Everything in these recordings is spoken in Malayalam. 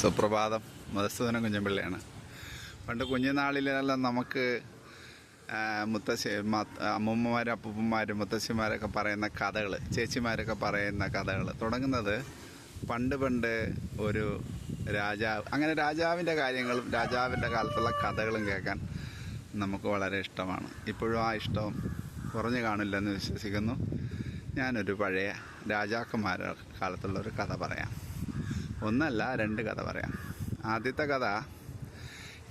സുപ്രഭാതം. മധുസൂദനം കുഞ്ഞമ്പിള്ളിയാണ്. പണ്ട് കുഞ്ഞുനാളിലെല്ലാം നമുക്ക് മുത്തശ്ശി അമ്മൂമ്മമാരും അപ്പൂപ്പന്മാരും മുത്തശ്ശിമാരൊക്കെ പറയുന്ന കഥകൾ ചേച്ചിമാരൊക്കെ പറയുന്ന കഥകൾ തുടങ്ങുന്നത് പണ്ട് പണ്ട് ഒരു രാജാവ് അങ്ങനെ രാജാവിന്റെ കാര്യങ്ങളും രാജാവിന്റെ കാലത്തുള്ള കഥകളും കേൾക്കാൻ നമുക്ക് വളരെ ഇഷ്ടമാണ്. ഇപ്പോഴും ആ ഇഷ്ടം കുറഞ്ഞു കാണില്ലെന്ന് വിശ്വസിക്കുന്നു. ഞാനൊരു പഴയ രാജാക്കന്മാരുടെ കാലത്തുള്ള ഒരു കഥ പറയാം. ഒന്നല്ല രണ്ട് കഥ പറയാം. ആദ്യത്തെ കഥ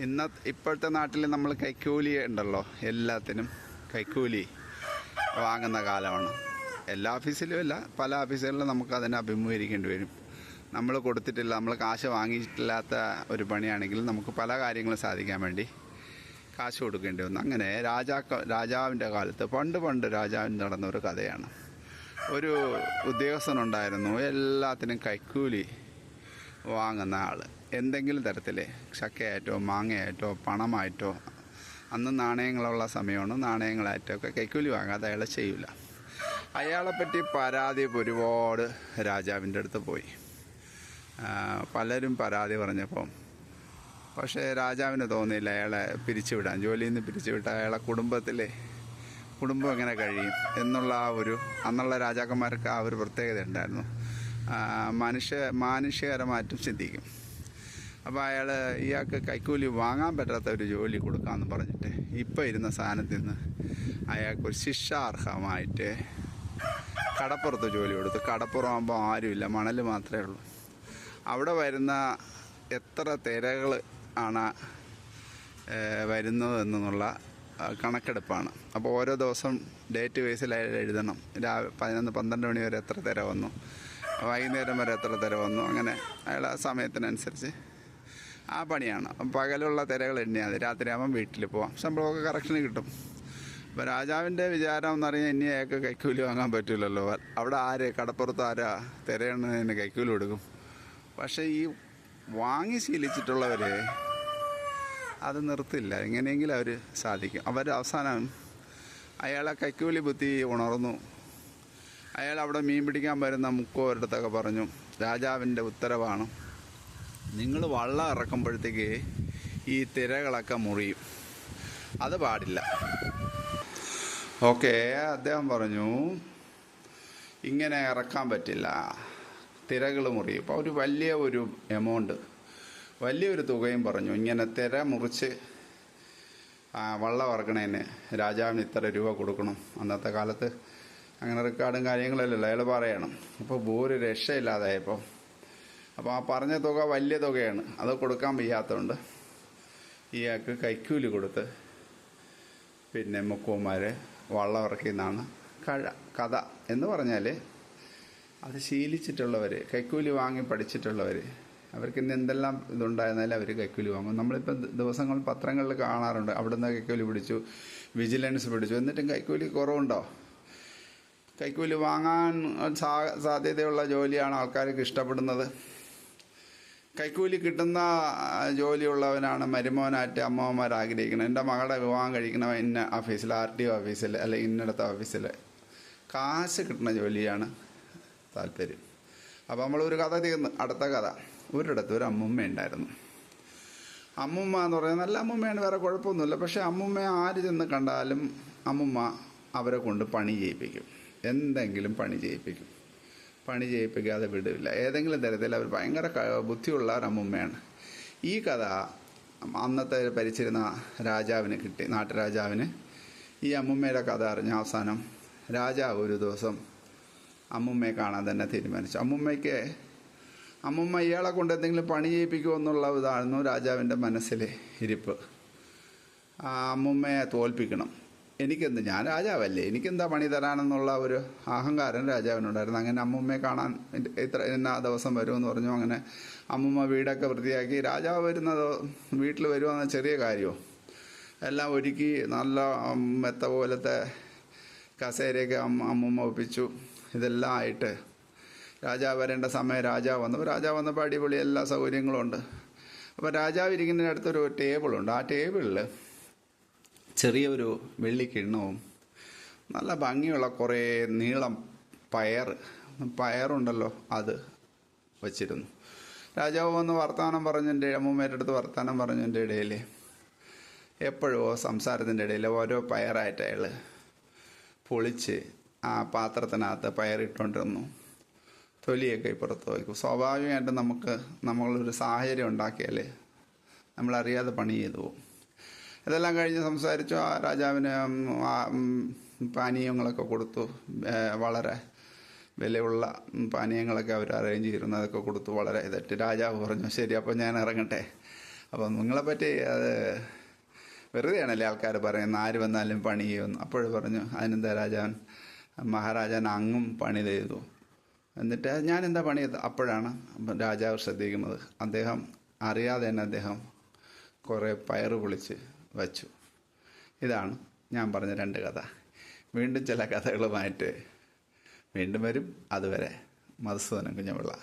ഇന്ന ഇപ്പോഴത്തെ നാട്ടിൽ നമ്മൾ കൈക്കൂലി ഉണ്ടല്ലോ എല്ലാത്തിനും കൈക്കൂലി വാങ്ങുന്ന കാലമാണ്. എല്ലാ ഓഫീസിലും അല്ല പല ഓഫീസുകളിലും നമുക്ക് അതിനെ അഭിമുഖീകരിക്കേണ്ടി വരും. നമ്മൾ കൊടുത്തിട്ടില്ല നമ്മൾ കാശ് വാങ്ങിയിട്ടില്ലാത്ത ഒരു പണിയാണെങ്കിൽ നമുക്ക് പല കാര്യങ്ങളും സാധിക്കാൻ വേണ്ടി കാശ് കൊടുക്കേണ്ടി വന്നു. അങ്ങനെ രാജാക്ക രാജാവിന്റെ കാലത്ത് പണ്ട് പണ്ട് രാജാവിന് നടന്ന ഒരു കഥയാണ്. ഒരു ഉദ്യോഗസ്ഥനുണ്ടായിരുന്നു എല്ലാത്തിനും കൈക്കൂലി വാങ്ങുന്ന ആൾ എന്തെങ്കിലും തരത്തിൽ ചക്കയായിട്ടോ മാങ്ങയായിട്ടോ പണമായിട്ടോ അന്ന് നാണയങ്ങളുള്ള സമയമാണ് നാണയങ്ങളായിട്ടോ ഒക്കെ കൈക്കൂലി വാങ്ങാതെ അയാൾ ചെയ്യില്ല അയാളെപ്പറ്റി പരാതി ഒരുപാട് രാജാവിന്റെ അടുത്ത് പോയി. പലരും പരാതി പറഞ്ഞപ്പം പക്ഷേ രാജാവിന് തോന്നിയില്ല അയാളെ പിരിച്ചുവിടാൻ. ജോലിയിൽ നിന്ന് പിരിച്ചുവിട്ട അയാളെ കുടുംബത്തിലെ കുടുംബം എങ്ങനെ കഴിയും എന്നുള്ള ആ ഒരു അന്നുള്ള രാജാക്കന്മാർക്ക് ആ ഒരു പ്രത്യേകത ഉണ്ടായിരുന്നു. മനുഷ്യ മാനുഷികരമായിട്ടും ചിന്തിക്കും. അപ്പോൾ അയാൾ ഇയാൾക്ക് കൈക്കൂലി വാങ്ങാൻ പറ്റാത്ത ഒരു ജോലി കൊടുക്കാമെന്ന് പറഞ്ഞിട്ട് ഇപ്പോൾ ഇരുന്ന സ്ഥാനത്ത് നിന്ന് അയാൾക്കൊരു ശിക്ഷാർഹമായിട്ട് കടപ്പുറത്ത് ജോലി കൊടുത്തു. കടപ്പുറമാകുമ്പോൾ ആരുമില്ല മണൽ മാത്രമേ ഉള്ളൂ. അവിടെ വരുന്ന എത്ര തിരകൾ ആണ് വരുന്നത് എന്നുള്ള കണക്കെടുപ്പാണ്. അപ്പോൾ ഓരോ ദിവസം ഡേറ്റ് വൈസിൽ എഴുതണം. രാവിലെ പതിനൊന്ന് പന്ത്രണ്ട് മണി വരെ എത്ര തിര വന്നു. വൈകുന്നേരം വരെ എത്ര തിര വന്നു? അങ്ങനെ അയാൾ ആ സമയത്തിനനുസരിച്ച് ആ പണിയാണ്. പകലുള്ള തിരകൾ എണ്ണിയാൽ രാത്രിയാകുമ്പം വീട്ടിൽ പോവാം. ശമ്പളമൊക്കെ കറക്ഷന് കിട്ടും. അപ്പോൾ രാജാവിന്റെ വിചാരം എന്ന് പറഞ്ഞാൽ ഇനി അയാൾക്ക് കൈക്കൂലി വാങ്ങാൻ പറ്റില്ലല്ലോ. അവിടെ ആര് കടപ്പുറത്ത് ആരാ തിരയണ്ണതിന് കൈക്കൂലി കൊടുക്കും. പക്ഷേ ഈ വാങ്ങി ശീലിച്ചിട്ടുള്ളവർ അത് നിർത്തില്ല. എങ്ങനെയെങ്കിലും അവർ സാധിക്കും. അവർ അവസാനം അയാളെ കൈക്കൂലി ബുദ്ധി ഉണർന്നു. അയാൾ അവിടെ മീൻ പിടിക്കാൻ വരുന്ന മുക്കോരിടത്തൊക്കെ പറഞ്ഞു രാജാവിന്റെ ഉത്തരവാണ്. നിങ്ങൾ വള്ളം ഇറക്കുമ്പോഴത്തേക്ക് ഈ തിരകളൊക്കെ മുറിയും. അത് പാടില്ല. ഓക്കെ അദ്ദേഹം പറഞ്ഞു ഇങ്ങനെ ഇറക്കാൻ പറ്റില്ല. തിരകൾ മുറിയും. അപ്പോൾ ഒരു വലിയ ഒരു എമൗണ്ട് വലിയൊരു തുകയും പറഞ്ഞു ഇങ്ങനെ തിര മുറിച്ച് വള്ളം ഇറക്കണേന് രാജാവിന് ഇത്ര രൂപ കൊടുക്കണം അന്നത്തെ കാലത്ത്. അങ്ങനെ റെക്കോർഡും കാര്യങ്ങളല്ലല്ലോ അയാൾ പറയണം. അപ്പോൾ ഒരു രക്ഷയില്ലാതായപ്പോൾ അപ്പോൾ ആ പറഞ്ഞ തുക വലിയ തുകയാണ്. അത് കൊടുക്കാൻ വയ്യാത്തതുകൊണ്ട് ഇയാൾക്ക് കൈക്കൂലി കൊടുത്ത് പിന്നെ മുക്കുവന്മാർ വള്ളം ഇറക്കിയെന്നാണ് കഴ കഥ. എന്ന് പറഞ്ഞാൽ അത് ശീലിച്ചിട്ടുള്ളവർ കൈക്കൂലി വാങ്ങി പഠിച്ചിട്ടുള്ളവർ അവർക്ക് ഇന്ന് എന്തെല്ലാം ഇതുണ്ടായിരുന്നാലും അവർ കൈക്കൂലി വാങ്ങും. നമ്മളിപ്പോൾ ദിവസങ്ങൾ പത്രങ്ങളിൽ കാണാറുണ്ട്. അവിടുന്ന് കൈക്കൂലി പിടിച്ചു വിജിലൻസ് പിടിച്ചു. എന്നിട്ടും കൈക്കൂലി കുറവുണ്ടോ? കൈക്കൂലി വാങ്ങാൻ സാ സാധ്യതയുള്ള ജോലിയാണ് ആൾക്കാർക്ക് ഇഷ്ടപ്പെടുന്നത്. കൈക്കൂലി കിട്ടുന്ന ജോലിയുള്ളവനാണ് മരുമോനായിട്ട് അമ്മമാർ ആഗ്രഹിക്കുന്നത്. എന്റെ മകളുടെ വിവാഹം കഴിക്കണവ ഇന്ന ഓഫീസിൽ ആർ ടി ഒ ഓഫീസിൽ അല്ലെ ഇന്നടത്തെ ഓഫീസിൽ കാശ് കിട്ടുന്ന ജോലിയാണ് താല്പര്യം. അപ്പോൾ നമ്മളൊരു കഥ തീർന്ന്. അടുത്ത കഥ. ഒരിടത്ത് ഒരു അമ്മുമ്മ ഉണ്ടായിരുന്നു. അമ്മുമ്മ എന്ന് പറയുന്നത് നല്ല അമ്മുമ്മയാണ് വേറെ കുഴപ്പമൊന്നുമില്ല. പക്ഷേ അമ്മുമ്മ ആര് ചെന്ന് കണ്ടാലും അമ്മുമ്മ അവരെ കൊണ്ട് പണി ചെയ്യിപ്പിക്കും. എന്തെങ്കിലും പണി ചെയ്യിപ്പിക്കും. പണി ചെയ്യിപ്പിക്കാതെ വിടില്ല. ഏതെങ്കിലും തരത്തിൽ അവർ ഭയങ്കര ബുദ്ധിയുള്ള ഒരു അമ്മുമ്മയാണ്. ഈ കഥ അന്നത്തെ ഭരിച്ചിരുന്ന രാജാവിന് കിട്ടി നാട്ടുരാജാവിന്. ഈ അമ്മുമ്മയുടെ കഥ അറിഞ്ഞ അവസാനം രാജാവ് ഒരു ദിവസം അമ്മുമ്മയെ കാണാൻ തന്നെ തീരുമാനിച്ചു. അമ്മുമ്മയ്ക്ക് അമ്മുമ്മ ഇയാളെ കൊണ്ട് എന്തെങ്കിലും പണി ചെയ്യിപ്പിക്കുമോ എന്നുള്ള ഇതായിരുന്നു രാജാവിന്റെ മനസ്സിലെ ഇരിപ്പ്. ആ അമ്മുമ്മയെ തോൽപ്പിക്കണം. എനിക്കെന്ത് ഞാൻ രാജാവല്ലേ? എനിക്കെന്താ പണി തരാനെന്നുള്ള ഒരു അഹങ്കാരം രാജാവിനുണ്ടായിരുന്നു. അങ്ങനെ അമ്മുമ്മയെ കാണാൻ ഇത്ര ഇന്ന ദിവസം വരുമെന്ന് പറഞ്ഞു അങ്ങനെ അമ്മുമ്മ വീടൊക്കെ വൃത്തിയാക്കി രാജാവ് വരുന്ന വീട്ടിൽ വരുമെന്ന ചെറിയ കാര്യമോ എല്ലാം ഒരുക്കി നല്ല മെത്ത പോലത്തെ കസേരയൊക്കെ അമ്മ അമ്മുമ്മ ഒപ്പിച്ചു. ഇതെല്ലാം ആയിട്ട് രാജാവ് വരേണ്ട സമയം രാജാവ് വന്നു. രാജാവ് വന്നപ്പോൾ അടിപൊളി എല്ലാ സൗകര്യങ്ങളും ഉണ്ട് അപ്പോൾ രാജാവ് ഇരിക്കുന്നതിനടുത്തൊരു ടേബിളുണ്ട്. ആ ടേബിളിൽ ചെറിയൊരു വെള്ളിക്കിണ്ണവും നല്ല ഭംഗിയുള്ള കുറേ നീളം പയർ പയറുണ്ടല്ലോ അത് വച്ചിരുന്നു. രാജാവ് വന്ന് വർത്തമാനം പറഞ്ഞതിന്റെ അമ്മൂമ്മേരുടെ അടുത്ത് വർത്തമാനം പറഞ്ഞതിന്റെ ഇടയിൽ എപ്പോഴോ സംസാരത്തിന്റെ ഇടയിൽ ഓരോ പയറായിട്ട് അയാൾ പൊളിച്ച് ആ പാത്രത്തിനകത്ത് പയറിട്ടുകൊണ്ടിരുന്നു തൊലിയൊക്കെ ഇപ്പുറത്ത് വയ്ക്കും. സ്വാഭാവികമായിട്ടും നമുക്ക് നമ്മളൊരു സാഹചര്യം ഉണ്ടാക്കിയാൽ നമ്മളറിയാതെ പണി ചെയ്തു പോകും. ഇതെല്ലാം കഴിഞ്ഞ് സംസാരിച്ചു. ആ രാജാവിന് പാനീയങ്ങളൊക്കെ കൊടുത്തു. വളരെ വിലയുള്ള പാനീയങ്ങളൊക്കെ അവർ അറേഞ്ച് ചെയ്തിരുന്നു അതൊക്കെ കൊടുത്തു. വളരെ ഇതറ്റ് രാജാവ് പറഞ്ഞു ശരി അപ്പോൾ ഞാൻ ഇറങ്ങട്ടെ. അപ്പം നിങ്ങളെപ്പറ്റി അത് വെറുതെയാണല്ലേ ആൾക്കാർ പറയുന്നത്? ആര് വന്നാലും പണി ചെയ്യുമെന്ന്. അപ്പോഴും പറഞ്ഞു അതിനെന്താ രാജാവൻ? മഹാരാജാൻ അങ്ങും പണി ചെയ്തു. എന്നിട്ട് ഞാൻ എന്താ പണി ചെയ്തത്? അപ്പോഴാണ് രാജാവ് ശ്രദ്ധിക്കുന്നത്. അദ്ദേഹം അറിയാതെ തന്നെ അദ്ദേഹം കുറേ പയറ് പൊളിച്ച് വച്ചു. ഇതാണ് ഞാൻ പറഞ്ഞ രണ്ട് കഥ. വീണ്ടും ചില കഥകളുമായിട്ട് വീണ്ടും വരും. അതുവരെ മധുസൂദനം കുഞ്ഞപിള്ള